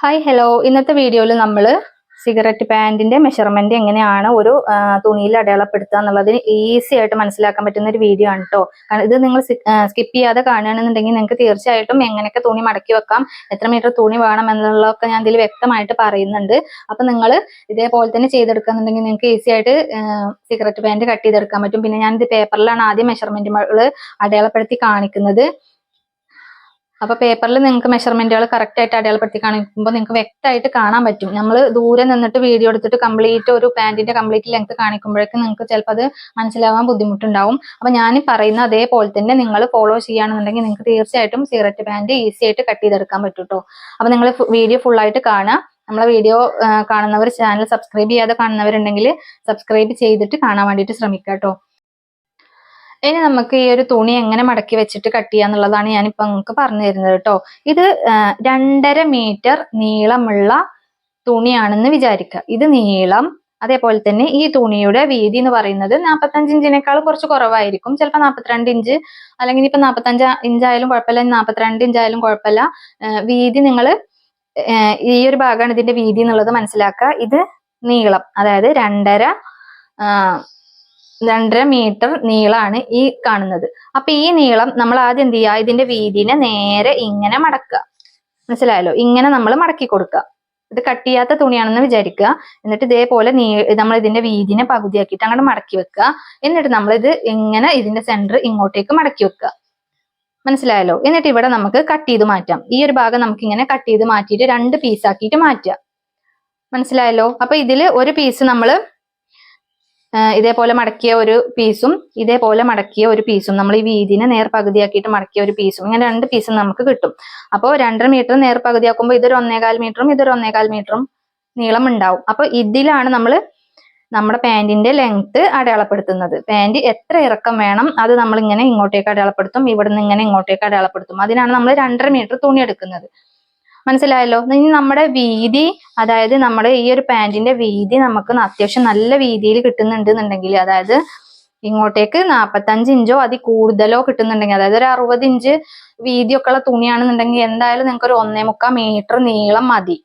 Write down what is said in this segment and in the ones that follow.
Hi hello ഇന്നത്തെ വീഡിയോയിൽ നമ്മൾ സിഗരറ്റ് പാന്റിന്റെ മെഷർമെന്റ് എങ്ങനെയാണ് ഒരു തുണിയിൽ അടയാളപ്പെടുത്തുക എന്നുള്ളതിന് ഈസി ആയിട്ട് മനസ്സിലാക്കാൻ പറ്റുന്ന ഒരു വീഡിയോ ആണ് കേട്ടോ കാരണം ഇത് നിങ്ങൾ സ്കിപ്പ് ചെയ്യാതെ കാണുകയാണെന്നുണ്ടെങ്കിൽ നിങ്ങൾക്ക് തീർച്ചയായിട്ടും എങ്ങനെയൊക്കെ തുണി മടക്കി വെക്കാം എത്ര മീറ്റർ തുണി വേണം എന്നുള്ളതൊക്കെ ഞാൻ ഇതിൽ വ്യക്തമായിട്ട് പറയുന്നുണ്ട്. അപ്പം നിങ്ങൾ ഇതേപോലെ തന്നെ ചെയ്തെടുക്കുകയെന്നുണ്ടെങ്കിൽ നിങ്ങൾക്ക് ഈസി ആയിട്ട് സിഗരറ്റ് പാന്റ് കട്ട് ചെയ്തെടുക്കാൻ പറ്റും. പിന്നെ ഞാനിത് പേപ്പറിലാണ് ആദ്യം മെഷർമെന്റുകൾ അടയാളപ്പെടുത്തി കാണിക്കുന്നത്. അപ്പൊ പേപ്പറിൽ നിങ്ങൾക്ക് മെഷർമെന്റുകൾ കറക്റ്റ് ആയിട്ട് അടയാളപ്പെടുത്തി കാണിക്കുമ്പോൾ നിങ്ങൾക്ക് വ്യക്തമായിട്ട് കാണാൻ പറ്റും. നമ്മൾ ദൂരെ നിന്നിട്ട് വീഡിയോ എടുത്തിട്ട് കംപ്ലീറ്റ് ഒരു പാന്റിന്റെ കംപ്ലീറ്റ് ലെങ്ത് കാണിക്കുമ്പോഴേക്കും നിങ്ങൾക്ക് ചിലപ്പോൾ അത് മനസ്സിലാവാൻ ബുദ്ധിമുട്ടുണ്ടാവും. അപ്പൊ ഞാൻ പറയുന്ന അതേപോലെ തന്നെ നിങ്ങൾ ഫോളോ ചെയ്യുകയാണെന്നുണ്ടെങ്കിൽ നിങ്ങൾക്ക് തീർച്ചയായിട്ടും സിഗരറ്റ് പാന്റ് ഈസി ആയിട്ട് കട്ട് ചെയ്തെടുക്കാൻ പറ്റും കേട്ടോ അപ്പൊ നിങ്ങൾ വീഡിയോ ഫുൾ ആയിട്ട് കാണുക. നമ്മളെ വീഡിയോ കാണുന്നവർ ചാനൽ സബ്സ്ക്രൈബ് ചെയ്യാതെ കാണുന്നവരുണ്ടെങ്കിൽ സബ്സ്ക്രൈബ് ചെയ്തിട്ട് കാണാൻ വേണ്ടിയിട്ട് ശ്രമിക്കാം കേട്ടോ ഇനി നമുക്ക് ഈ ഒരു തുണി എങ്ങനെ മടക്കി വെച്ചിട്ട് കട്ട് ചെയ്യാന്നുള്ളതാണ് ഞാനിപ്പോ നിങ്ങൾക്ക് പറഞ്ഞു തരുന്നത് കേട്ടോ. ഇത് രണ്ടര മീറ്റർ നീളമുള്ള തുണിയാണെന്ന് വിചാരിക്കുക ഇത് നീളം അതേപോലെ തന്നെ ഈ തുണിയുടെ വീതി എന്ന് പറയുന്നത് നാൽപ്പത്തഞ്ച് ഇഞ്ചിനേക്കാൾ കുറച്ച് കുറവായിരിക്കും. ചിലപ്പോൾ നാൽപ്പത്തിരണ്ട് ഇഞ്ച് അല്ലെങ്കിൽ ഇപ്പൊ നാൽപ്പത്തഞ്ച് ഇഞ്ച് ആയാലും കുഴപ്പമില്ല നാൽപ്പത്തിരണ്ട് ഇഞ്ച് ആയാലും കുഴപ്പമില്ല. വീതി നിങ്ങൾ ഈ ഒരു ഭാഗമാണ് ഇതിന്റെ വീതി എന്നുള്ളത് മനസ്സിലാക്കുക ഇത് നീളം അതായത് രണ്ടര രണ്ടര മീറ്റർ നീളമാണ് ഈ കാണുന്നത്. അപ്പൊ ഈ നീളം നമ്മൾ ആദ്യം എന്ത് ചെയ്യുക? ഇതിന്റെ വീതിനെ നേരെ ഇങ്ങനെ മടക്കുക. മനസ്സിലായല്ലോ? ഇങ്ങനെ നമ്മൾ മടക്കി കൊടുക്കുക. ഇത് കട്ട് ചെയ്യാത്ത തുണിയാണെന്ന് വിചാരിക്കുക. എന്നിട്ട് ഇതേപോലെ നീ നമ്മൾ ഇതിന്റെ വീതിനെ പകുതിയാക്കിയിട്ട് അങ്ങോട്ട് മടക്കി വെക്കുക. എന്നിട്ട് നമ്മൾ ഇത് ഇങ്ങനെ ഇതിന്റെ സെന്റർ ഇങ്ങോട്ടേക്ക് മടക്കി വെക്കുക. മനസ്സിലായല്ലോ? എന്നിട്ട് ഇവിടെ നമുക്ക് കട്ട് ചെയ്ത് മാറ്റാം. ഈ ഒരു ഭാഗം നമുക്ക് ഇങ്ങനെ കട്ട് ചെയ്ത് മാറ്റിയിട്ട് രണ്ട് പീസാക്കിയിട്ട് മാറ്റുക. മനസ്സിലായല്ലോ? അപ്പൊ ഇതിൽ ഒരു പീസ് നമ്മൾ ഇതേപോലെ മടക്കിയ ഒരു പീസും ഇതേപോലെ മടക്കിയ ഒരു പീസും നമ്മൾ ഈ വീതിനെ നേർ പകുതിയാക്കിയിട്ട് മടക്കിയ ഒരു പീസും ഇങ്ങനെ രണ്ട് പീസും നമുക്ക് കിട്ടും. അപ്പോൾ രണ്ടര മീറ്റർ നേർ പകുതിയാക്കുമ്പോൾ ഇതൊരു ഒന്നേകാൽ മീറ്ററും ഇതൊരു ഒന്നേകാൽ മീറ്ററും നീളം ഉണ്ടാവും. അപ്പൊ ഇതിലാണ് നമ്മൾ നമ്മുടെ പാന്റിന്റെ ലെങ്ത് അടയാളപ്പെടുത്തുന്നത്. പാന്റ് എത്ര ഇറക്കം വേണം അത് നമ്മൾ ഇങ്ങനെ ഇങ്ങോട്ടേക്ക് അടയാളപ്പെടുത്തും ഇവിടുന്ന് ഇങ്ങനെ ഇങ്ങോട്ടേക്ക് അടയാളപ്പെടുത്തും. അതിനാണ് നമ്മൾ രണ്ടര മീറ്റർ തുണി എടുക്കുന്നത്. മനസ്സിലായല്ലോ? ഇനി നമ്മുടെ വീതി അതായത് നമ്മുടെ ഈ ഒരു പാന്റിന്റെ വീതി നമുക്ക് അത്യാവശ്യം നല്ല വീതിയിൽ കിട്ടുന്നുണ്ട് എന്നുണ്ടെങ്കിൽ അതായത് ഇങ്ങോട്ടേക്ക് നാപ്പത്തഞ്ച് ഇഞ്ചോ അതിൽ കൂടുതലോ കിട്ടുന്നുണ്ടെങ്കിൽ അതായത് ഒരു അറുപത് ഇഞ്ച് വീതിയൊക്കെ ഉള്ള തുണിയാണെന്നുണ്ടെങ്കിൽ എന്തായാലും നിങ്ങൾക്ക് ഒരു ഒന്നേ മുക്കാൽ മീറ്റർ നീളം മതി.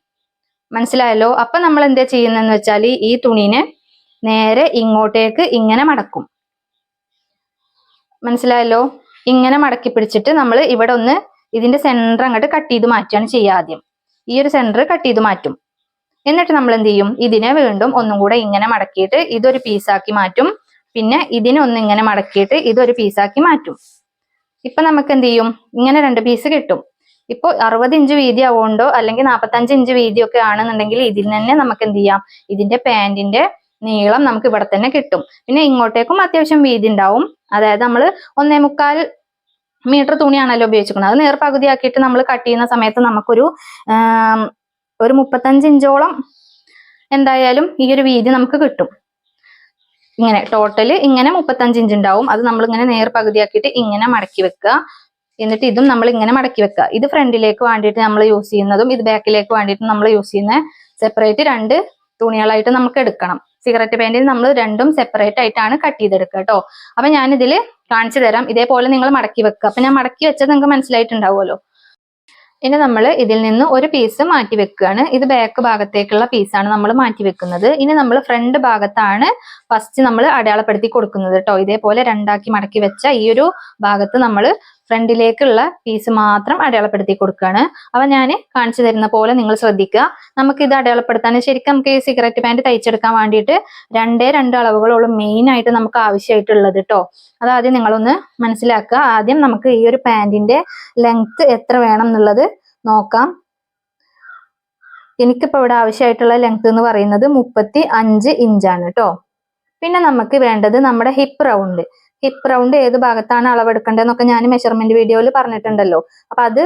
മനസ്സിലായല്ലോ? അപ്പൊ നമ്മൾ എന്താ ചെയ്യുന്നതെന്ന് വെച്ചാൽ ഈ തുണീനെ നേരെ ഇങ്ങോട്ടേക്ക് ഇങ്ങനെ മടക്കും. മനസ്സിലായല്ലോ? ഇങ്ങനെ മടക്കി പിടിച്ചിട്ട് നമ്മൾ ഇവിടെ ഒന്ന് ഇതിന്റെ സെന്റർ അങ്ങോട്ട് കട്ട് ചെയ്ത് മാറ്റുകയാണ് ചെയ്യുക ആദ്യം. ഈ ഒരു സെന്റർ കട്ട് ചെയ്ത് മാറ്റും. എന്നിട്ട് നമ്മൾ എന്ത് ചെയ്യും? ഇതിനെ വീണ്ടും ഒന്നും കൂടെ ഇങ്ങനെ മടക്കിയിട്ട് ഇതൊരു പീസാക്കി മാറ്റും. പിന്നെ ഇതിനെ ഒന്ന് ഇങ്ങനെ മടക്കിയിട്ട് ഇതൊരു പീസാക്കി മാറ്റും. ഇപ്പൊ നമുക്ക് എന്ത് ചെയ്യും? ഇങ്ങനെ രണ്ട് പീസ് കിട്ടും. ഇപ്പോൾ അറുപത് ഇഞ്ച് വീതി ആവുകൊണ്ടോ അല്ലെങ്കിൽ നാൽപ്പത്തഞ്ച് ഇഞ്ച് വീതിയൊക്കെ ആണെന്നുണ്ടെങ്കിൽ ഇതിൽ തന്നെ നമുക്ക് എന്ത് ചെയ്യാം? ഇതിന്റെ പാൻറിന്റെ നീളം നമുക്ക് ഇവിടെ തന്നെ കിട്ടും. പിന്നെ ഇങ്ങോട്ടേക്കും അത്യാവശ്യം വീതി ഉണ്ടാവും. അതായത് നമ്മൾ ഒന്നേ മുക്കാൽ മീറ്റർ തുണിയാണല്ലോ ഉപയോഗിച്ചിരിക്കുന്നത്. അത് നേർപ്പകുതിയാക്കിയിട്ട് നമ്മൾ കട്ട് ചെയ്യുന്ന സമയത്ത് നമുക്കൊരു ഒരു മുപ്പത്തഞ്ച് ഇഞ്ചോളം എന്തായാലും ഈ ഒരു വീതി നമുക്ക് കിട്ടും. ഇങ്ങനെ ടോട്ടൽ ഇങ്ങനെ മുപ്പത്തഞ്ച് ഇഞ്ച് ഉണ്ടാവും. അത് നമ്മൾ ഇങ്ങനെ നേർ പകുതിയാക്കിയിട്ട് ഇങ്ങനെ മടക്കി വെക്കുക. എന്നിട്ട് ഇതും നമ്മൾ ഇങ്ങനെ മടക്കി വെക്കുക. ഇത് ഫ്രണ്ടിലേക്ക് വേണ്ടിയിട്ട് നമ്മൾ യൂസ് ചെയ്യുന്നതും ഇത് ബാക്കിലേക്ക് വേണ്ടിയിട്ട് നമ്മൾ യൂസ് ചെയ്യുന്ന സെപ്പറേറ്റ് രണ്ട് തുണികളായിട്ട് നമുക്ക് എടുക്കണം. സിഗരറ്റ് പാന്റിൽ നമ്മൾ രണ്ടും സെപ്പറേറ്റ് ആയിട്ടാണ് കട്ട് ചെയ്തെടുക്കുക കേട്ടോ. അപ്പൊ ഞാനിതിൽ കാണിച്ചു തരാം. ഇതേപോലെ നിങ്ങൾ മടക്കി വെക്കുക. അപ്പൊ ഞാൻ മടക്കി വെച്ചത് നിങ്ങൾക്ക് മനസ്സിലായിട്ടുണ്ടാവുമല്ലോ. ഇനി നമ്മൾ ഇതിൽ നിന്ന് ഒരു പീസ് മാറ്റി വെക്കുകയാണ്. ഇത് ബാക്ക് ഭാഗത്തേക്കുള്ള പീസാണ് നമ്മൾ മാറ്റി വെക്കുന്നത്. ഇനി നമ്മൾ ഫ്രണ്ട് ഭാഗത്താണ് ഫസ്റ്റ് നമ്മൾ അടയാളപ്പെടുത്തി കൊടുക്കുന്നത് കേട്ടോ ഇതേപോലെ രണ്ടാക്കി മടക്കി വെച്ച ഈ ഒരു ഭാഗത്ത് നമ്മൾ ഫ്രണ്ടിലേക്കുള്ള പീസ് മാത്രം അടയാളപ്പെടുത്തി കൊടുക്കുകയാണ് അപ്പൊ ഞാൻ കാണിച്ചു തരുന്ന പോലെ നിങ്ങൾ ശ്രദ്ധിക്കുക. നമുക്ക് ഇത് അടയാളപ്പെടുത്താൻ ശരിക്കും നമുക്ക് ഈ സിഗരറ്റ് പാന്റ് തയ്ച്ചെടുക്കാൻ വേണ്ടിയിട്ട് രണ്ടേ രണ്ട് അളവുകളുള്ളൂ മെയിൻ ആയിട്ട് നമുക്ക് ആവശ്യമായിട്ടുള്ളത് കേട്ടോ അതാദ്യം നിങ്ങളൊന്ന് മനസ്സിലാക്കുക. ആദ്യം നമുക്ക് ഈ ഒരു പാൻറിന്റെ ലെങ്ത് എത്ര വേണം എന്നുള്ളത് നോക്കാം. എനിക്കിപ്പോ ഇവിടെ ആവശ്യമായിട്ടുള്ള ലെങ്ത് എന്ന് പറയുന്നത് മുപ്പത്തി അഞ്ച് ഇഞ്ചാണ് കേട്ടോ പിന്നെ നമുക്ക് വേണ്ടത് നമ്മുടെ ഹിപ്പ് റൗണ്ട് ഹിപ്പ് റൗണ്ട് ഏത് ഭാഗത്താണ് അളവെടുക്കേണ്ടതെന്നൊക്കെ ഞാൻ മെഷർമെന്റ് വീഡിയോയിൽ പറഞ്ഞിട്ടുണ്ടല്ലോ. അപ്പൊ അത്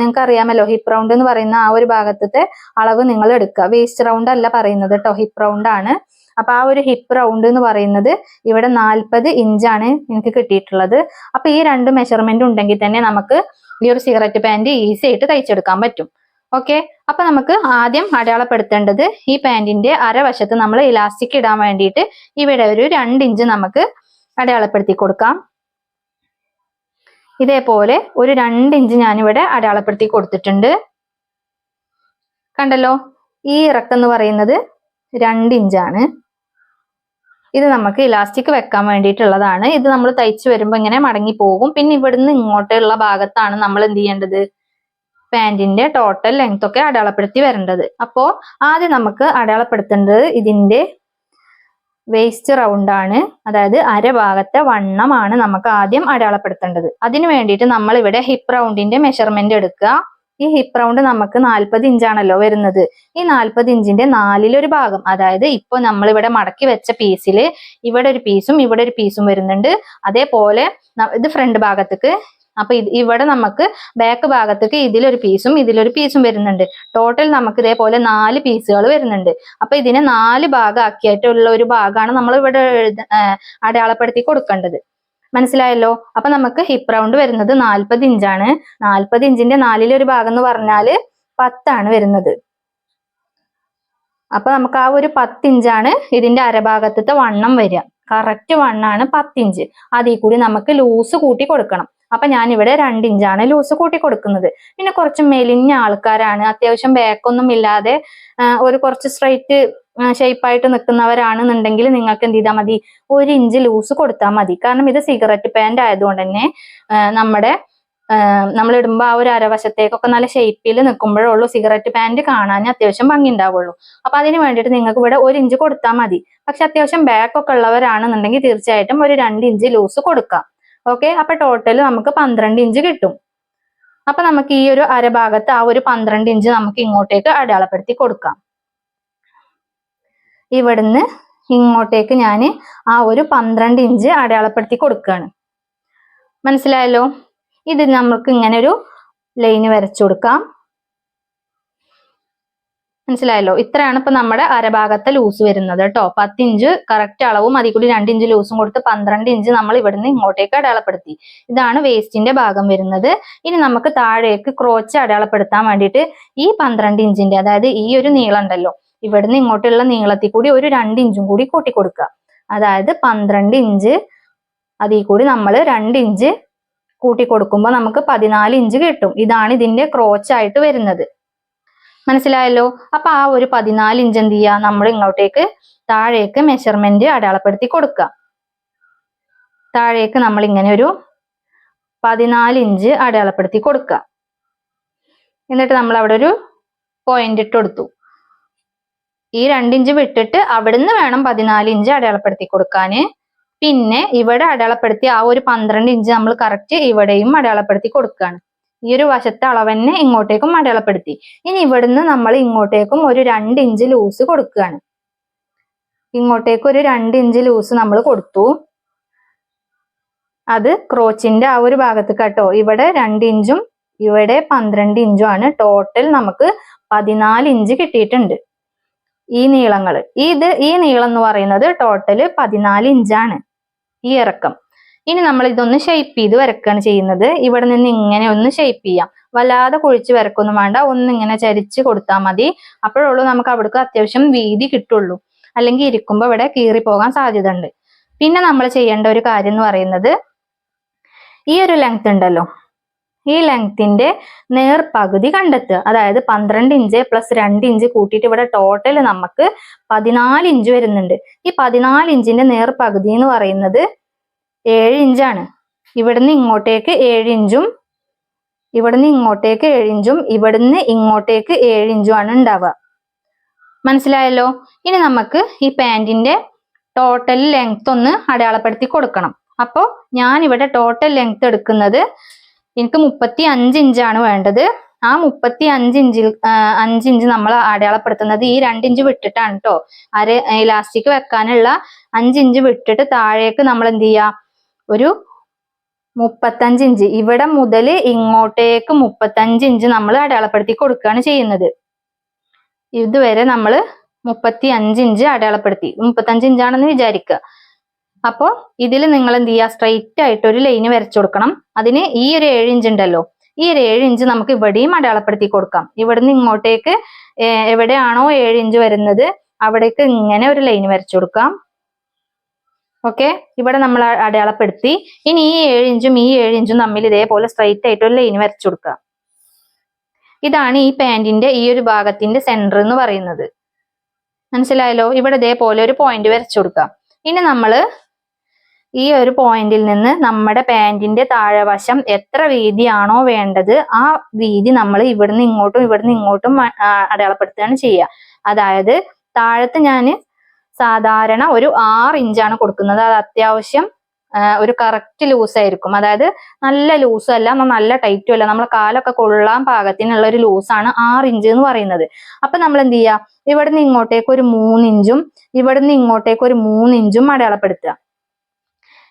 നിങ്ങൾക്ക് അറിയാമല്ലോ ഹിപ്പ് റൗണ്ട് എന്ന് പറയുന്ന ആ ഒരു ഭാഗത്തെ അളവ് നിങ്ങൾ എടുക്കുക. വേസ്റ്റ് റൗണ്ട് അല്ല പറയുന്നത് കേട്ടോ ഹിപ്പ് റൗണ്ട് ആണ്. അപ്പൊ ആ ഒരു ഹിപ്പ് റൗണ്ട് എന്ന് പറയുന്നത് ഇവിടെ നാൽപ്പത് ഇഞ്ചാണ് എനിക്ക് കിട്ടിയിട്ടുള്ളത്. അപ്പൊ ഈ രണ്ട് മെഷർമെന്റ് ഉണ്ടെങ്കിൽ തന്നെ നമുക്ക് ഈ ഒരു സിഗരറ്റ് പാന്റ് ഈസി ആയിട്ട് തയ്ച്ചെടുക്കാൻ പറ്റും. ഓക്കെ അപ്പൊ നമുക്ക് ആദ്യം അടയാളപ്പെടുത്തേണ്ടത് ഈ പാൻറിന്റെ അരവശത്ത് നമ്മൾ ഇലാസ്റ്റിക് ഇടാൻ വേണ്ടിയിട്ട് ഇവിടെ ഒരു രണ്ട് ഇഞ്ച് നമുക്ക് അടയാളപ്പെടുത്തി കൊടുക്കാം. ഇതേപോലെ ഒരു രണ്ട് ഇഞ്ച് ഞാനിവിടെ അടയാളപ്പെടുത്തി കൊടുത്തിട്ടുണ്ട്. കണ്ടല്ലോ? ഈ ഇറക്കം എന്ന് പറയുന്നത് രണ്ട് ഇഞ്ചാണ്. ഇത് നമുക്ക് ഇലാസ്റ്റിക് വെക്കാൻ വേണ്ടിയിട്ടുള്ളതാണ്. ഇത് നമ്മൾ തയ്ച്ചു വരുമ്പോൾ ഇങ്ങനെ മടങ്ങി പോകും. പിന്നെ ഇവിടുന്ന് ഇങ്ങോട്ടുള്ള ഭാഗത്താണ് നമ്മൾ എന്ത് ചെയ്യേണ്ടത്? പാന്റിന്റെ ടോട്ടൽ ലെങ്ത് ഒക്കെ അടയാളപ്പെടുത്തി വരേണ്ടത്. അപ്പോ ആദ്യം നമുക്ക് അടയാളപ്പെടുത്തേണ്ടത് ഇതിന്റെ വേസ്റ്റ് റൗണ്ട് ആണ്. അതായത് അരഭാഗത്തെ വണ്ണമാണ് നമുക്ക് ആദ്യം അടയാളപ്പെടുത്തേണ്ടത്. അതിനു വേണ്ടിയിട്ട് നമ്മൾ ഇവിടെ ഹിപ്പ് റൗണ്ടിന്റെ മെഷർമെന്റ് എടുക്കുക. ഈ ഹിപ്പ് റൗണ്ട് നമുക്ക് നാൽപ്പത് ഇഞ്ചാണല്ലോ വരുന്നത്. ഈ നാൽപ്പത് ഇഞ്ചിന്റെ നാലിലൊരു ഭാഗം അതായത് ഇപ്പോൾ നമ്മൾ ഇവിടെ മടക്കി വെച്ച പീസിൽ ഇവിടെ ഒരു പീസും ഇവിടെ ഒരു പീസും വരുന്നുണ്ട്. അതേപോലെ ഇത് ഫ്രണ്ട് ഭാഗത്തേക്ക് അപ്പൊ ഇവിടെ നമുക്ക് ബാക്ക് ഭാഗത്തേക്ക് ഇതിലൊരു പീസും ഇതിലൊരു പീസും വരുന്നുണ്ട്. ടോട്ടൽ നമുക്ക് ഇതേപോലെ നാല് പീസുകൾ വരുന്നുണ്ട്. അപ്പൊ ഇതിനെ നാല് ഭാഗമാക്കിയായിട്ടുള്ള ഒരു ഭാഗമാണ് നമ്മൾ ഇവിടെ അടയാളപ്പെടുത്തി കൊടുക്കേണ്ടത്. മനസ്സിലായല്ലോ? അപ്പൊ നമുക്ക് ഹിപ്പ് റൗണ്ട് വരുന്നത് നാൽപ്പത് ഇഞ്ചാണ്. നാൽപ്പത് ഇഞ്ചിന്റെ നാലിലൊരു ഭാഗം എന്ന് പറഞ്ഞാൽ പത്താണ് വരുന്നത്. അപ്പൊ നമുക്ക് ആ ഒരു പത്ത് ഇഞ്ചാണ് ഇതിന്റെ അരഭാഗത്തത്തെ വണ്ണം വരിക. കറക്റ്റ് വണ്ണാണ് പത്തിഞ്ച് അതിൽ കൂടി നമുക്ക് ലൂസ് കൂട്ടി കൊടുക്കണം. അപ്പൊ ഞാൻ ഇവിടെ രണ്ട് ഇഞ്ചാണ് ലൂസ് കൂട്ടി കൊടുക്കുന്നത്. പിന്നെ കുറച്ച് മെലിഞ്ഞ ആൾക്കാരാണ്. അത്യാവശ്യം ബാക്കൊന്നും ഇല്ലാതെ ഒരു കുറച്ച് സ്ട്രൈറ്റ് ഷേപ്പായിട്ട് നിൽക്കുന്നവരാണെന്നുണ്ടെങ്കിൽ നിങ്ങൾക്ക് എന്ത് ചെയ്താൽ മതി? ഒരു ഇഞ്ച് ലൂസ് കൊടുത്താൽ മതി. കാരണം ഇത് സിഗരറ്റ് പാന്റ് ആയതുകൊണ്ട് തന്നെ നമ്മുടെ നമ്മൾ ഇടുമ്പോൾ ആ ഒരു അരവശത്തേക്കൊക്കെ നല്ല ഷേപ്പിൽ നിൽക്കുമ്പോഴുള്ളൂ സിഗരറ്റ് പാന്റ് കാണാൻ അത്യാവശ്യം ഭംഗി ഉണ്ടാവുള്ളൂ അപ്പൊ അതിന് വേണ്ടിയിട്ട് നിങ്ങൾക്ക് ഇവിടെ ഒരു ഇഞ്ച് കൊടുത്താൽ മതി. പക്ഷെ അത്യാവശ്യം ബാക്കൊക്കെ ഉള്ളവരാണെന്നുണ്ടെങ്കിൽ തീർച്ചയായിട്ടും ഒരു രണ്ട് ഇഞ്ച് ലൂസ് കൊടുക്കാം. ഓക്കെ അപ്പൊ ടോട്ടൽ നമുക്ക് പന്ത്രണ്ട് ഇഞ്ച് കിട്ടും. അപ്പൊ നമുക്ക് ഈ ഒരു അരഭാഗത്ത് ആ ഒരു പന്ത്രണ്ട് ഇഞ്ച് നമുക്ക് ഇങ്ങോട്ടേക്ക് അടയാളപ്പെടുത്തി കൊടുക്കാം. ഇവിടുന്ന് ഇങ്ങോട്ടേക്ക് ഞാൻ ആ ഒരു പന്ത്രണ്ട് ഇഞ്ച് അടയാളപ്പെടുത്തി കൊടുക്കുകയാണ് മനസ്സിലായല്ലോ? ഇത് നമുക്ക് ഇങ്ങനെ ഒരു ലൈന് വരച്ചു കൊടുക്കാം. മനസ്സിലായല്ലോ? ഇത്രയാണ് ഇപ്പൊ നമ്മുടെ അരഭാഗത്തെ ലൂസ് വരുന്നത് കേട്ടോ. പത്ത് ഇഞ്ച് കറക്റ്റ് അളവും അതിൽ കൂടി ഇഞ്ച് ലൂസും കൊടുത്ത് പന്ത്രണ്ട് ഇഞ്ച് നമ്മൾ ഇവിടുന്ന് ഇങ്ങോട്ടേക്ക് അടയാളപ്പെടുത്തി. ഇതാണ് വേസ്റ്റിന്റെ ഭാഗം വരുന്നത്. ഇനി നമുക്ക് താഴേക്ക് ക്രോച്ച് അടയാളപ്പെടുത്താൻ വേണ്ടിയിട്ട് ഈ പന്ത്രണ്ട് ഇഞ്ചിന്റെ അതായത് ഈ ഒരു നീളം ഉണ്ടല്ലോ ഇവിടുന്ന് ഇങ്ങോട്ടുള്ള നീളത്തിൽ കൂടി ഒരു രണ്ട് ഇഞ്ചും കൂടി കൂട്ടി കൊടുക്കുക. അതായത് പന്ത്രണ്ട് ഇഞ്ച് അതിൽ കൂടി നമ്മൾ രണ്ട് ഇഞ്ച് കൂട്ടി കൊടുക്കുമ്പോൾ നമുക്ക് പതിനാല് ഇഞ്ച് കിട്ടും. ഇതാണ് ഇതിന്റെ ക്രോച്ച് ആയിട്ട് വരുന്നത്. മനസ്സിലായല്ലോ? അപ്പൊ ആ ഒരു പതിനാല് ഇഞ്ച് എന്ത് ചെയ്യുക നമ്മൾ ഇങ്ങോട്ടേക്ക് താഴേക്ക് മെഷർമെന്റ് അടയാളപ്പെടുത്തി കൊടുക്കുക താഴേക്ക് നമ്മൾ ഇങ്ങനെ ഒരു പതിനാല് ഇഞ്ച് അടയാളപ്പെടുത്തി കൊടുക്കുക എന്നിട്ട് നമ്മൾ അവിടെ ഒരു പോയിന്റ് ഇട്ട് കൊടുത്തു. ഈ രണ്ടിഞ്ച് വിട്ടിട്ട് അവിടുന്ന് വേണം പതിനാല് ഇഞ്ച് അടയാളപ്പെടുത്തി കൊടുക്കാന്. പിന്നെ ഇവിടെ അടയാളപ്പെടുത്തി ആ ഒരു പന്ത്രണ്ട് ഇഞ്ച് നമ്മൾ കറക്റ്റ് ഇവിടെയും അടയാളപ്പെടുത്തി കൊടുക്കുകയാണ് ഈ ഒരു വശത്തെ അളവ് തന്നെ ഇങ്ങോട്ടേക്കും അടയാളപ്പെടുത്തി. ഇനി ഇവിടുന്ന് നമ്മൾ ഇങ്ങോട്ടേക്കും ഒരു രണ്ട് ഇഞ്ച് ലൂസ് കൊടുക്കുകയാണ്. ഇങ്ങോട്ടേക്ക് ഒരു രണ്ട് ഇഞ്ച് ലൂസ് നമ്മൾ കൊടുത്തു. അത് ക്രോച്ചിന്റെ ആ ഒരു ഭാഗത്ത് കേട്ടോ. ഇവിടെ രണ്ട് ഇഞ്ചും ഇവിടെ പന്ത്രണ്ട് ഇഞ്ചും ആണ്. ടോട്ടൽ നമുക്ക് പതിനാല് ഇഞ്ച് കിട്ടിയിട്ടുണ്ട്. ഈ നീളങ്ങൾ. ഇത് ഈ നീളം എന്ന് പറയുന്നത് ടോട്ടൽ പതിനാല് ഇഞ്ചാണ് ഈ ഇറക്കം. ഇനി നമ്മൾ ഇതൊന്ന് ഷെയ്പ്പ് ചെയ്ത് വരക്കുകയാണ് ചെയ്യുന്നത്. ഇവിടെ നിന്ന് ഇങ്ങനെ ഒന്ന് ഷെയ്പ്പ് ചെയ്യാം. വല്ലാതെ കുഴിച്ച് വരക്കൊന്നും വേണ്ട. ഒന്ന് ഇങ്ങനെ ചരിച്ച് കൊടുത്താൽ മതി. അപ്പോഴുള്ളൂ നമുക്ക് അവിടേക്ക് അത്യാവശ്യം വീതി കിട്ടുള്ളൂ. അല്ലെങ്കിൽ ഇരിക്കുമ്പോൾ ഇവിടെ കീറി പോകാൻ സാധ്യത ഉണ്ട് പിന്നെ നമ്മൾ ചെയ്യേണ്ട ഒരു കാര്യം എന്ന് പറയുന്നത് ഈ ഒരു ലെങ്ത് ഉണ്ടല്ലോ. ഈ ലെങ്ത്തിന്റെ നേർപകുതി കണ്ടെത്തുക. അതായത് പന്ത്രണ്ട് ഇഞ്ച് പ്ലസ് രണ്ട് ഇഞ്ച് കൂട്ടിയിട്ട് ഇവിടെ ടോട്ടൽ നമുക്ക് പതിനാല് ഇഞ്ച് വരുന്നുണ്ട്. ഈ പതിനാല് ഇഞ്ചിന്റെ നേർപകുതി എന്ന് പറയുന്നത് ഏഴ് ഇഞ്ചാണ്. ഇവിടുന്ന് ഇങ്ങോട്ടേക്ക് ഏഴ് ഇഞ്ചും ഇവിടുന്ന് ഇങ്ങോട്ടേക്ക് ഏഴ് ഇഞ്ചും ഇവിടുന്ന് ഇങ്ങോട്ടേക്ക് ഏഴ് ഇഞ്ചും ആണ് ഉണ്ടാവുക. മനസ്സിലായല്ലോ? ഇനി നമുക്ക് ഈ പാൻറിന്റെ ടോട്ടൽ ലെങ്ത് ഒന്ന് അടയാളപ്പെടുത്തി കൊടുക്കണം. അപ്പോൾ ഞാൻ ഇവിടെ ടോട്ടൽ ലെങ്ത് എടുക്കുന്നത് എനിക്ക് മുപ്പത്തി അഞ്ച് ഇഞ്ചാണ് വേണ്ടത്. ആ മുപ്പത്തി അഞ്ച് ഇഞ്ചിൽ അഞ്ച് ഇഞ്ച് നമ്മൾ അടയാളപ്പെടുത്തുന്നത് ഈ രണ്ട് ഇഞ്ച് വിട്ടിട്ടാണ് കേട്ടോ അര ഇലാസ്റ്റിക് വെക്കാനുള്ള അഞ്ച് ഇഞ്ച് വിട്ടിട്ട് താഴേക്ക് നമ്മൾ എന്ത് ചെയ്യുക ഒരു മുപ്പത്തഞ്ച് ഇഞ്ച്. ഇവിടെ മുതൽ ഇങ്ങോട്ടേക്ക് മുപ്പത്തഞ്ച് ഇഞ്ച് നമ്മൾ അടയാളപ്പെടുത്തി കൊടുക്കുകയാണ് ചെയ്യുന്നത്. ഇതുവരെ നമ്മൾ മുപ്പത്തി അഞ്ച് ഇഞ്ച് അടയാളപ്പെടുത്തി. മുപ്പത്തഞ്ച് ഇഞ്ചാണെന്ന് വിചാരിക്കുക അപ്പോൾ ഇതിൽ നിങ്ങൾ എന്ത് ചെയ്യുക സ്ട്രൈറ്റ് ആയിട്ട് ഒരു ലൈന് വരച്ചു കൊടുക്കണം. അതിന് ഈ ഒരു ഏഴ് ഇഞ്ച് ഉണ്ടല്ലോ. ഈ ഒരു ഏഴ് ഇഞ്ച് നമുക്ക് ഇവിടെയും അടയാളപ്പെടുത്തി കൊടുക്കാം. ഇവിടുന്ന് ഇങ്ങോട്ടേക്ക് എവിടെയാണോ ഏഴ് ഇഞ്ച് വരുന്നത് അവിടേക്ക് ഇങ്ങനെ ഒരു ലൈൻ വരച്ചു കൊടുക്കാം. ഓക്കെ ഇവിടെ നമ്മൾ അടയാളപ്പെടുത്തി. ഇനി ഈ ഏഴ് ഇഞ്ചും ഈ ഏഴ് ഇഞ്ചും തമ്മിൽ ഇതേപോലെ സ്ട്രൈറ്റ് ആയിട്ട് ഒരു ലൈൻ വരച്ചു കൊടുക്കുക. ഇതാണ് ഈ പാന്റിന്റെ ഈ ഒരു ഭാഗത്തിന്റെ സെന്റർ എന്ന് പറയുന്നത്. മനസ്സിലായല്ലോ? ഇവിടെ ഇതേപോലെ ഒരു പോയിന്റ് വരച്ചു കൊടുക്കുക. ഇനി നമ്മൾ ഈ ഒരു പോയിന്റിൽ നിന്ന് നമ്മുടെ പാന്റിന്റെ താഴെവശം എത്ര വീതിയാണോ വേണ്ടത് ആ വീതി നമ്മൾ ഇവിടുന്ന് ഇങ്ങോട്ടും ഇവിടുന്ന് ഇങ്ങോട്ടും അടയാളപ്പെടുത്തുകയാണ് ചെയ്യുക. അതായത് താഴത്ത് ഞാൻ സാധാരണ ഒരു ആറ് ഇഞ്ചാണ് കൊടുക്കുന്നത്. അത് അത്യാവശ്യം ഒരു കറക്റ്റ് ലൂസ് ആയിരിക്കും. അതായത് നല്ല ലൂസും അല്ല നല്ല ടൈറ്റും അല്ല. നമ്മളെ കാലൊക്കെ കൊള്ളാൻ പാകത്തിനുള്ള ഒരു ലൂസാണ് ആറ് ഇഞ്ച് എന്ന് പറയുന്നത്. അപ്പൊ നമ്മൾ എന്ത് ചെയ്യുക ഇവിടുന്ന് ഇങ്ങോട്ടേക്ക് ഒരു മൂന്നിഞ്ചും ഇവിടുന്ന് ഇങ്ങോട്ടേക്ക് ഒരു മൂന്നിഞ്ചും അടയാളപ്പെടുത്തുക.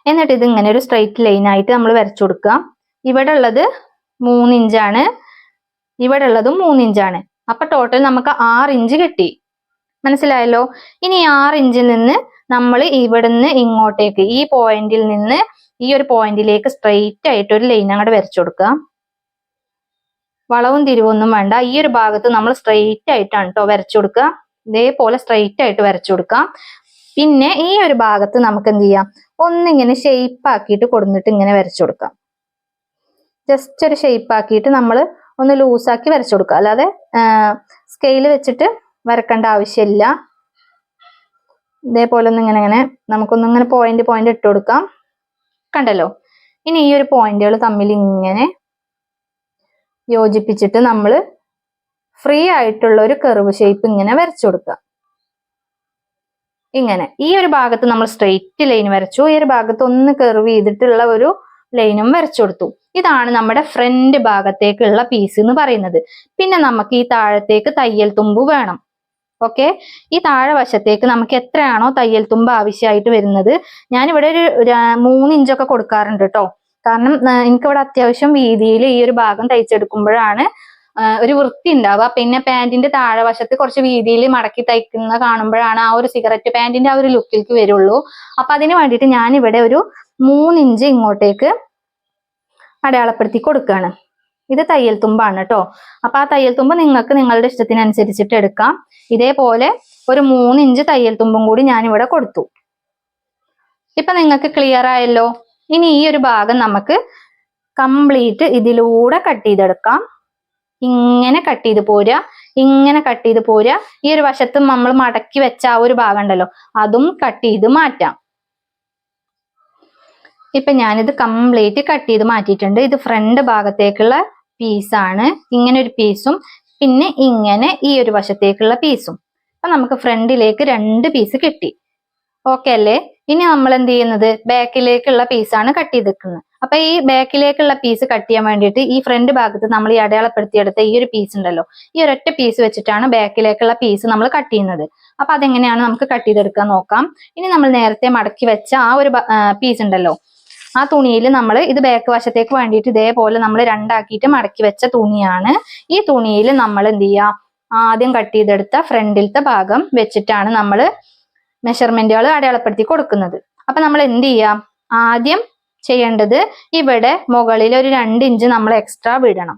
എന്നിട്ട് ഇത് ഇങ്ങനെ ഒരു സ്ട്രെയിറ്റ് ലൈൻ ആയിട്ട് നമ്മൾ വരച്ചു കൊടുക്കുക. ഇവിടെ ഉള്ളത് മൂന്നിഞ്ചാണ് ഇവിടെ ഉള്ളതും മൂന്നിഞ്ചാണ് അപ്പൊ ടോട്ടൽ നമുക്ക് ആറ് ഇഞ്ച് കിട്ടി. മനസ്സിലായല്ലോ? ഇനി ആറ് ഇഞ്ചിൽ നിന്ന് നമ്മൾ ഇവിടുന്ന് ഇങ്ങോട്ടേക്ക് ഈ പോയിന്റിൽ നിന്ന് ഈ ഒരു പോയിന്റിലേക്ക് സ്ട്രെയിറ്റ് ആയിട്ട് ഒരു ലൈൻ അങ്ങോട്ട് വരച്ചു കൊടുക്കുക. വളവും തിരിവൊന്നും വേണ്ട. ഈ ഒരു ഭാഗത്ത് നമ്മൾ സ്ട്രെയിറ്റ് ആയിട്ടാണ് കേട്ടോ വരച്ചു കൊടുക്കുക. ഇതേപോലെ സ്ട്രെയിറ്റ് ആയിട്ട് വരച്ചു കൊടുക്കാം പിന്നെ ഈ ഒരു ഭാഗത്ത് നമുക്ക് എന്ത് ചെയ്യാം? ഒന്നിങ്ങനെ ഷേപ്പ് ആക്കിയിട്ട് കൊടുത്തിട്ട് ഇങ്ങനെ വരച്ചു കൊടുക്കാം ജസ്റ്റ് ഒരു ഷേപ്പ് ആക്കിയിട്ട് നമ്മൾ ഒന്ന് ലൂസാക്കി വരച്ചു കൊടുക്കുക. അല്ലാതെ സ്കെയിൽ വെച്ചിട്ട് വരക്കേണ്ട ആവശ്യമില്ല. ഇതേപോലെ ഒന്ന് ഇങ്ങനെ ഇങ്ങനെ നമുക്കൊന്ന് ഇങ്ങനെ പോയിന്റ് പോയിന്റ് ഇട്ട് കൊടുക്കാം. കണ്ടല്ലോ? ഇനി ഈ ഒരു പോയിന്റുകൾ തമ്മിൽ ഇങ്ങനെ യോജിപ്പിച്ചിട്ട് നമ്മൾ ഫ്രീ ആയിട്ടുള്ള ഒരു കർവ് ഷേപ്പ് ഇങ്ങനെ വരച്ചു കൊടുക്കുക ഇങ്ങനെ. ഈ ഒരു ഭാഗത്ത് നമ്മൾ സ്ട്രെയിറ്റ് ലൈൻ വരച്ചു. ഈ ഒരു ഭാഗത്ത് ഒന്ന് കർവ് ചെയ്തിട്ടുള്ള ഒരു ലൈനും വരച്ചു കൊടുത്തു. ഇതാണ് നമ്മുടെ ഫ്രണ്ട് ഭാഗത്തേക്കുള്ള പീസ് എന്ന് പറയുന്നത്. പിന്നെ നമുക്ക് ഈ താഴത്തേക്ക് തയ്യൽ തുമ്പ് വേണം. ഓക്കെ ഈ താഴെ വശത്തേക്ക് നമുക്ക് എത്രയാണോ തയ്യൽ തുമ്പ് ആവശ്യമായിട്ട് വരുന്നത്. ഞാനിവിടെ ഒരു മൂന്ന് ഇഞ്ചൊക്കെ കൊടുക്കാറുണ്ട് കേട്ടോ കാരണം എനിക്കിവിടെ അത്യാവശ്യം വീതിയിൽ ഈ ഒരു ഭാഗം തയ്ച്ചെടുക്കുമ്പോഴാണ് ഒരു വൃത്തി ഉണ്ടാവുക. പിന്നെ പാന്റിന്റെ താഴെ വശത്ത് കുറച്ച് വീതിയിൽ മടക്കി തയ്ക്കുന്ന കാണുമ്പോഴാണ് ആ ഒരു സിഗരറ്റ് പാന്റിന്റെ ആ ഒരു ലുക്കിലേക്ക് വരുള്ളൂ. അപ്പൊ അതിന് വേണ്ടിയിട്ട് ഞാൻ ഇവിടെ ഒരു മൂന്നിഞ്ച് ഇങ്ങോട്ടേക്ക് അടയാളപ്പെടുത്തി കൊടുക്കുകയാണ് ഇത് തയ്യൽ തുമ്പാണ് കേട്ടോ അപ്പൊ ആ തയ്യൽ തുമ്പ് നിങ്ങൾക്ക് നിങ്ങളുടെ ഇഷ്ടത്തിനനുസരിച്ചിട്ട് എടുക്കാം. ഇതേപോലെ ഒരു മൂന്ന് ഇഞ്ച് തയ്യൽ തുമ്പും കൂടി ഞാൻ ഇവിടെ കൊടുത്തു. ഇപ്പൊ നിങ്ങൾക്ക് ക്ലിയർ ആയല്ലോ? ഇനി ഈ ഒരു ഭാഗം നമുക്ക് കംപ്ലീറ്റ് ഇതിലൂടെ കട്ട് ചെയ്തെടുക്കാം. ഇങ്ങനെ കട്ട് ചെയ്ത് പോരുക ഇങ്ങനെ കട്ട് ചെയ്ത് പോരുക. ഈ ഒരു വശത്ത് നമ്മൾ മടക്കി വെച്ച ആ ഒരു ഭാഗം ഉണ്ടല്ലോ അതും കട്ട് ചെയ്ത് മാറ്റാം. ഇപ്പൊ ഞാനിത് കംപ്ലീറ്റ് കട്ട് ചെയ്ത് മാറ്റിയിട്ടുണ്ട്. ഇത് ഫ്രണ്ട് ഭാഗത്തേക്കുള്ള പീസാണ് ഇങ്ങനെ ഒരു പീസും പിന്നെ ഇങ്ങനെ ഈ ഒരു വശത്തേക്കുള്ള പീസും അപ്പൊ നമുക്ക് ഫ്രണ്ടിലേക്ക് രണ്ട് പീസ് കിട്ടി. ഓക്കെ അല്ലേ? ഇനി നമ്മൾ എന്ത് ചെയ്യുന്നത്? ബാക്കിലേക്കുള്ള പീസാണ് കട്ട് ചെയ്തെക്കുന്നത്. അപ്പൊ ഈ ബാക്കിലേക്കുള്ള പീസ് കട്ട് ചെയ്യാൻ വേണ്ടിയിട്ട് ഈ ഫ്രണ്ട് ഭാഗത്ത് നമ്മൾ ഈ അടയാളപ്പെടുത്തിയെടുത്ത ഈ ഒരു പീസ് ഉണ്ടല്ലോ. ഈ ഒരൊറ്റ പീസ് വെച്ചിട്ടാണ് ബാക്കിലേക്കുള്ള പീസ് നമ്മൾ കട്ട് ചെയ്യുന്നത്. അപ്പൊ അതെങ്ങനെയാണ് നമുക്ക് കട്ട് ചെയ്തെടുക്കാൻ നോക്കാം. ഇനി നമ്മൾ നേരത്തെ മടക്കി വെച്ച ആ ഒരു പീസ് ഉണ്ടല്ലോ. ആ തുണിയിൽ നമ്മൾ ഇത് ബാക്ക് വശത്തേക്ക് വേണ്ടിയിട്ട് ഇതേപോലെ നമ്മൾ രണ്ടാക്കിയിട്ട് മടക്കി വെച്ച തുണിയാണ്. ഈ തുണിയിൽ നമ്മൾ എന്ത് ചെയ്യുക ആദ്യം കട്ട് ചെയ്തെടുത്ത ഫ്രണ്ടിലത്തെ ഭാഗം വെച്ചിട്ടാണ് നമ്മൾ മെഷർമെന്റുകൾ അടയാളപ്പെടുത്തി കൊടുക്കുന്നത്. അപ്പൊ നമ്മൾ എന്ത് ചെയ്യാം? ആദ്യം ചെയ്യേണ്ടത് ഇവിടെ മുകളിൽ ഒരു രണ്ട് ഇഞ്ച് നമ്മൾ എക്സ്ട്രാ വിടണം.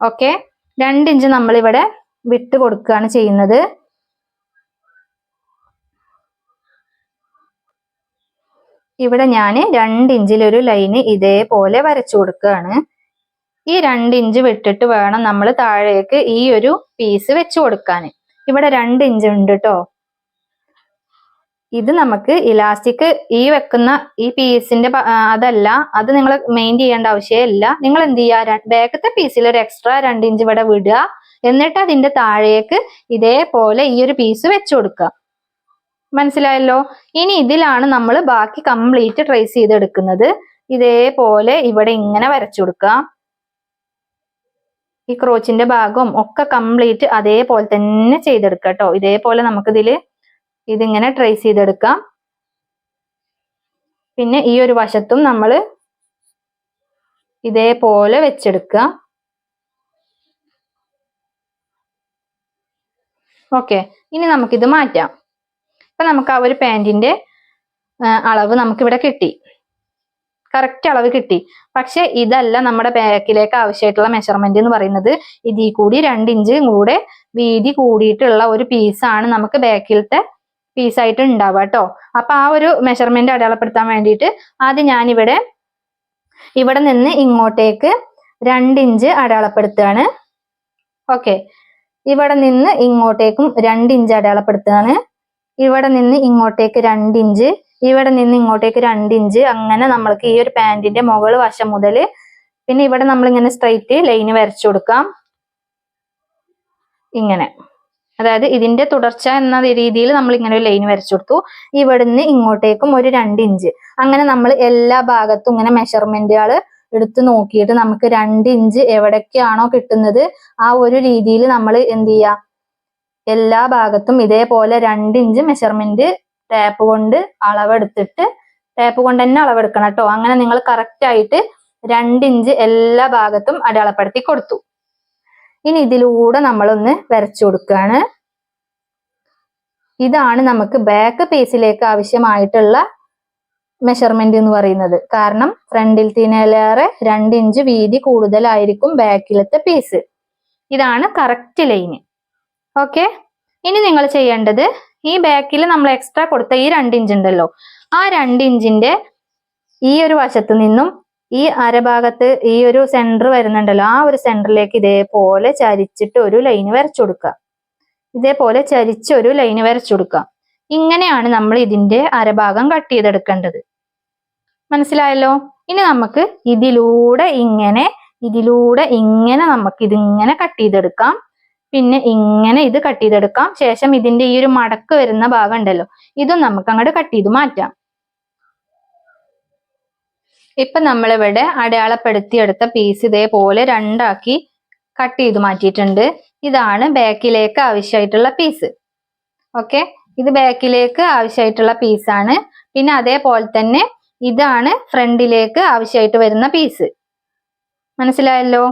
ഓക്കെ രണ്ട് ഇഞ്ച് നമ്മൾ ഇവിടെ വിട്ട് കൊടുക്കുകയാണ് ചെയ്യുന്നത്. ഇവിടെ ഞാൻ രണ്ട് ഇഞ്ചിലൊരു ലൈന് ഇതേപോലെ വരച്ചു കൊടുക്കുകയാണ്. ഈ രണ്ട് ഇഞ്ച് വിട്ടിട്ട് വേണം നമ്മൾ താഴേക്ക് ഈ ഒരു പീസ് വെച്ചു കൊടുക്കാൻ ഇവിടെ രണ്ട് ഇഞ്ച് ഉണ്ട് കേട്ടോ ഇത് നമുക്ക് ഇലാസ്റ്റിക് ഈ വെക്കുന്ന ഈ പീസിന്റെ അതല്ല അത് നിങ്ങൾ മെയിൻ ചെയ്യേണ്ട ആവശ്യമില്ല. നിങ്ങൾ എന്ത് ചെയ്യുക ബാക്കത്തെ പീസിൽ ഒരു എക്സ്ട്രാ രണ്ട് ഇഞ്ച് ഇവിടെ വിടുക. എന്നിട്ട് അതിന്റെ താഴേക്ക് ഇതേപോലെ ഈ ഒരു പീസ് വെച്ചു കൊടുക്കുക. മനസ്സിലായല്ലോ? ഇനി ഇതിലാണ് നമ്മൾ ബാക്കി കംപ്ലീറ്റ് ട്രേസ് ചെയ്തെടുക്കുന്നത്. ഇതേപോലെ ഇവിടെ ഇങ്ങനെ വരച്ചു കൊടുക്കുക. ഈ ക്രോച്ചിന്റെ ഭാഗവും ഒക്കെ കംപ്ലീറ്റ് അതേപോലെ തന്നെ ചെയ്തെടുക്കുക കേട്ടോ ഇതേപോലെ നമുക്കിതിൽ ഇതിങ്ങനെ ട്രേസ് ചെയ്തെടുക്കാം. പിന്നെ ഈ ഒരു വശത്തും നമ്മൾ ഇതേപോലെ വെച്ചെടുക്കുക. ഓക്കെ ഇനി നമുക്കിത് മാറ്റാം. ഇപ്പൊ നമുക്ക് ആ ഒരു പാന്റിന്റെ അളവ് നമുക്കിവിടെ കിട്ടി. കറക്റ്റ് അളവ് കിട്ടി. പക്ഷെ ഇതല്ല നമ്മുടെ ബാക്കിലേക്ക് ആവശ്യമായിട്ടുള്ള മെഷർമെന്റ് എന്ന് പറയുന്നത്. ഇതിൽ കൂടി രണ്ട് ഇഞ്ച് കൂടെ വീതി കൂടിയിട്ടുള്ള ഒരു പീസാണ് നമുക്ക് ബാക്കിലത്തെ പീസായിട്ട് ഉണ്ടാവുക കേട്ടോ അപ്പൊ ആ ഒരു മെഷർമെന്റ് അടയാളപ്പെടുത്താൻ വേണ്ടിയിട്ട് ആദ്യം ഞാനിവിടെ ഇവിടെ നിന്ന് ഇങ്ങോട്ടേക്ക് രണ്ട് ഇഞ്ച് അടയാളപ്പെടുത്തുകയാണ്. ഓക്കെ ഇവിടെ നിന്ന് ഇങ്ങോട്ടേക്കും രണ്ട് ഇഞ്ച് അടയാളപ്പെടുത്തുകയാണ്. ഇവിടെ നിന്ന് ഇങ്ങോട്ടേക്ക് രണ്ട് ഇഞ്ച് ഇവിടെ നിന്ന് ഇങ്ങോട്ടേക്ക് രണ്ട് ഇഞ്ച് അങ്ങനെ നമ്മൾക്ക് ഈ ഒരു പാന്റിന്റെ മുകൾ വശം മുതൽ പിന്നെ ഇവിടെ നമ്മൾ ഇങ്ങനെ സ്ട്രൈറ്റ് ലൈന് വരച്ചു കൊടുക്കാം. ഇങ്ങനെ. അതായത് ഇതിന്റെ തുടർച്ച എന്ന രീതിയിൽ നമ്മൾ ഇങ്ങനെ ഒരു ലൈൻ വരച്ചു കൊടുത്തു. ഇവിടുന്ന് ഇങ്ങോട്ടേക്കും ഒരു രണ്ട് ഇഞ്ച് അങ്ങനെ നമ്മൾ എല്ലാ ഭാഗത്തും ഇങ്ങനെ മെഷർമെന്റുകൾ എടുത്ത് നോക്കിയിട്ട് നമുക്ക് രണ്ട് ഇഞ്ച് എവിടൊക്കെയാണോ കിട്ടുന്നത് ആ ഒരു രീതിയിൽ നമ്മൾ എന്ത് ചെയ്യുക എല്ലാ ഭാഗത്തും ഇതേപോലെ രണ്ട് ഇഞ്ച് മെഷർമെന്റ് ടാപ്പ് കൊണ്ട് അളവെടുത്തിട്ട് ടാപ്പ് കൊണ്ട് തന്നെ അളവെടുക്കണം കേട്ടോ. അങ്ങനെ നിങ്ങൾ കറക്റ്റ് ആയിട്ട് രണ്ട് ഇഞ്ച് എല്ലാ ഭാഗത്തും അടയാളപ്പെടുത്തി കൊടുത്തു. ഇനി ഇതിലൂടെ നമ്മളൊന്ന് വരച്ചു കൊടുക്കുകയാണ്. ഇതാണ് നമുക്ക് ബാക്ക് പേസിലേക്ക് ആവശ്യമായിട്ടുള്ള മെഷർമെന്റ് എന്ന് പറയുന്നത്. കാരണം ഫ്രണ്ടിലത്തേലേറെ രണ്ട് ഇഞ്ച് വീതി കൂടുതലായിരിക്കും ബാക്കിലത്തെ പീസ് ഇതാണ് കറക്റ്റ് ലൈന് ഓക്കെ ഇനി നിങ്ങൾ ചെയ്യേണ്ടത് ഈ ബാക്കിൽ നമ്മൾ എക്സ്ട്രാ കൊടുത്ത ഈ രണ്ട് ഇഞ്ച് ഉണ്ടല്ലോ. ആ രണ്ട് ഇഞ്ചിന്റെ ഈ ഒരു വശത്ത് നിന്നും ഈ അരഭാഗത്ത് ഈ ഒരു സെന്റർ വരുന്നുണ്ടല്ലോ ആ ഒരു സെന്ററിലേക്ക് ഇതേപോലെ ചരിച്ചിട്ട് ഒരു ലൈന് വരച്ചു കൊടുക്കുക. ഇതേപോലെ ചരിച്ച് ഒരു ലൈന് വരച്ചു കൊടുക്കുക. ഇങ്ങനെയാണ് നമ്മൾ ഇതിന്റെ അരഭാഗം കട്ട് ചെയ്തെടുക്കേണ്ടത്. മനസ്സിലായല്ലോ? ഇനി നമുക്ക് ഇതിലൂടെ ഇങ്ങനെ ഇതിലൂടെ ഇങ്ങനെ നമുക്ക് ഇതിങ്ങനെ കട്ട് ചെയ്തെടുക്കാം. പിന്നെ ഇങ്ങനെ ഇത് കട്ട് ചെയ്തെടുക്കാം. ശേഷം ഇതിന്റെ ഈ ഒരു മടക്ക് വരുന്ന ഭാഗം ഉണ്ടല്ലോ ഇതും നമുക്ക് അങ്ങോട്ട് കട്ട് ചെയ്ത് മാറ്റാം. ഇപ്പൊ നമ്മളിവിടെ അടയാളപ്പെടുത്തിയെടുത്ത പീസ് ഇതേപോലെ രണ്ടാക്കി കട്ട് ചെയ്ത് മാറ്റിയിട്ടുണ്ട്. ഇതാണ് ബാക്കിലേക്ക് ആവശ്യമായിട്ടുള്ള പീസ് ഓക്കെ ഇത് ബാക്കിലേക്ക് ആവശ്യമായിട്ടുള്ള പീസാണ് പിന്നെ അതേപോലെ തന്നെ ഇതാണ് ഫ്രണ്ടിലേക്ക് ആവശ്യമായിട്ട് വരുന്ന പീസ് മനസ്സിലായല്ലോ?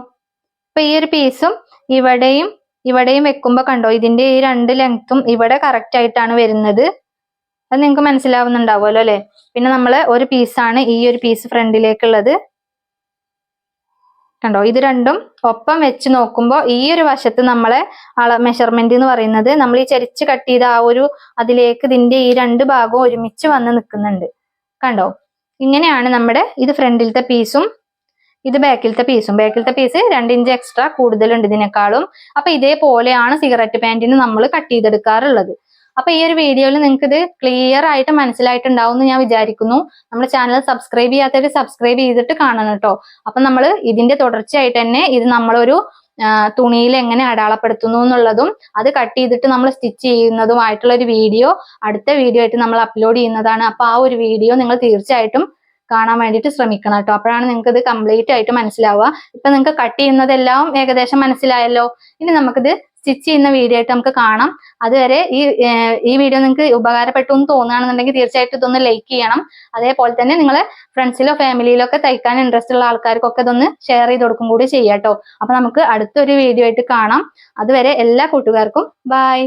അപ്പൊ ഈ ഒരു പീസും ഇവിടെയും ഇവിടെയും വെക്കുമ്പോ കണ്ടോ ഇതിന്റെ ഈ രണ്ട് ലെങ്ത്തും ഇവിടെ കറക്റ്റ് ആയിട്ടാണ് വരുന്നത്. അത് നിങ്ങൾക്ക് മനസ്സിലാവുന്നുണ്ടാവുമല്ലോ അല്ലെ? പിന്നെ നമ്മൾ ഒരു പീസാണ് ഈ ഒരു പീസ് ഫ്രണ്ടിലേക്കുള്ളത് കണ്ടോ ഇത് രണ്ടും ഒപ്പം വെച്ച് നോക്കുമ്പോൾ ഈ ഒരു വശത്ത് നമ്മളെ അള മെഷർമെന്റ് എന്ന് പറയുന്നത് നമ്മൾ ഈ ചരിച്ച് കട്ട് ചെയ്ത ആ ഒരു അതിലേക്ക് ഇതിന്റെ ഈ രണ്ട് ഭാഗവും ഒരുമിച്ച് വന്ന് നിൽക്കുന്നുണ്ട് കണ്ടോ? ഇങ്ങനെയാണ് നമ്മുടെ ഇത് ഫ്രണ്ടിലത്തെ പീസും ഇത് ബാക്കിലത്തെ പീസും ബാക്കിലത്തെ പീസ് രണ്ട് ഇഞ്ച് എക്സ്ട്രാ കൂടുതലുണ്ട് ഇതിനേക്കാളും. അപ്പൊ ഇതേപോലെയാണ് സിഗരറ്റ് പാന്റിന് നമ്മൾ കട്ട് ചെയ്തെടുക്കാറുള്ളത്. അപ്പൊ ഈ ഒരു വീഡിയോയിൽ നിങ്ങൾക്ക് ഇത് ക്ലിയർ ആയിട്ട് മനസ്സിലായിട്ടുണ്ടാവും എന്ന് ഞാൻ വിചാരിക്കുന്നു. നമ്മുടെ ചാനൽ സബ്സ്ക്രൈബ് ചെയ്യാത്തവർ സബ്സ്ക്രൈബ് ചെയ്തിട്ട് കാണണം കേട്ടോ. അപ്പൊ നമ്മൾ ഇതിന്റെ തുടർച്ചയായിട്ട് തന്നെ ഇത് നമ്മളൊരു തുണിയിൽ എങ്ങനെ അടയാളപ്പെടുത്തുന്നു എന്നുള്ളതും അത് കട്ട് ചെയ്തിട്ട് നമ്മൾ സ്റ്റിച്ച് ചെയ്യുന്നതുമായിട്ടുള്ള ഒരു വീഡിയോ അടുത്ത വീഡിയോ ആയിട്ട് നമ്മൾ അപ്ലോഡ് ചെയ്യുന്നതാണ്. അപ്പൊ ആ ഒരു വീഡിയോ നിങ്ങൾ തീർച്ചയായിട്ടും കാണാൻ വേണ്ടിയിട്ട് ശ്രമിക്കണം കേട്ടോ. അപ്പോഴാണ് നിങ്ങൾക്ക് ഇത് കംപ്ലീറ്റ് ആയിട്ട് മനസ്സിലാവുക. ഇപ്പൊ നിങ്ങൾക്ക് കട്ട് ചെയ്യുന്നതെല്ലാം ഏകദേശം മനസ്സിലായല്ലോ. ഇനി നമുക്കിത് സ്റ്റിച്ച് ചെയ്യുന്ന വീഡിയോ ആയിട്ട് നമുക്ക് കാണാം. അതുവരെ ഈ ഈ വീഡിയോ നിങ്ങൾക്ക് ഉപകാരപ്പെട്ടു എന്ന് തോന്നുകയാണെന്നുണ്ടെങ്കിൽ തീർച്ചയായിട്ടും ഇതൊന്ന് ലൈക്ക് ചെയ്യണം. അതേപോലെ തന്നെ നിങ്ങൾ ഫ്രണ്ട്സിലോ ഫാമിലിയിലോ ഒക്കെ തയ്ക്കാൻ ഇൻട്രസ്റ്റ് ഉള്ള ആൾക്കാർക്കൊക്കെ ഇതൊന്ന് ഷെയർ ചെയ്ത് കൊടുക്കും കൂടി ചെയ്യാം കേട്ടോ. അപ്പൊ നമുക്ക് അടുത്തൊരു വീഡിയോ ആയിട്ട് കാണാം. അതുവരെ എല്ലാ കൂട്ടുകാർക്കും ബൈ